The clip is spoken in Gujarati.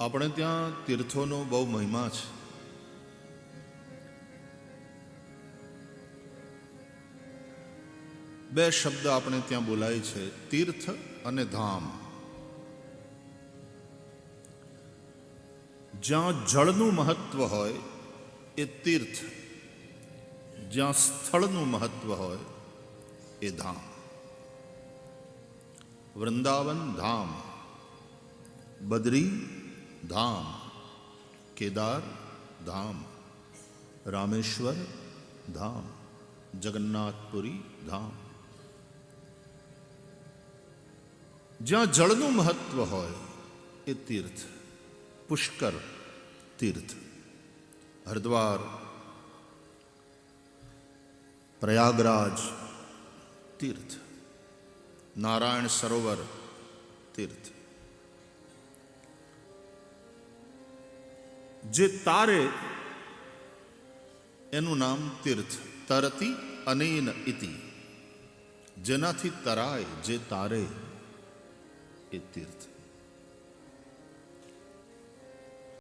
આપણે ત્યાં તીર્થોનો બહુ મહિમા છે. બે શબ્દ આપણે ત્યાં બોલાય છે, તીર્થ અને ધામ. જ્યાં જળનું મહત્વ હોય, એ તીર્થ. જ્યાં સ્થળનું મહત્વ હોય, એ ધામ. વૃંદાવન ધામ, બદ્રી ધામ કેદાર ધામ રામેશ્વર ધામ જગન્નાથપુરી ધામ જ્યાં જળનું મહત્વ હોય એ તીર્થ પુષ્કર તીર્થ હરિદ્વાર પ્રયાગરાજ તીર્થ નારાયણ સરોવર તીર્થ જે તારે એનું નામ તીર્થ. તરતી અનેન ઇતિ. જેનાથી તરાય જે તારે એ તીર્થ.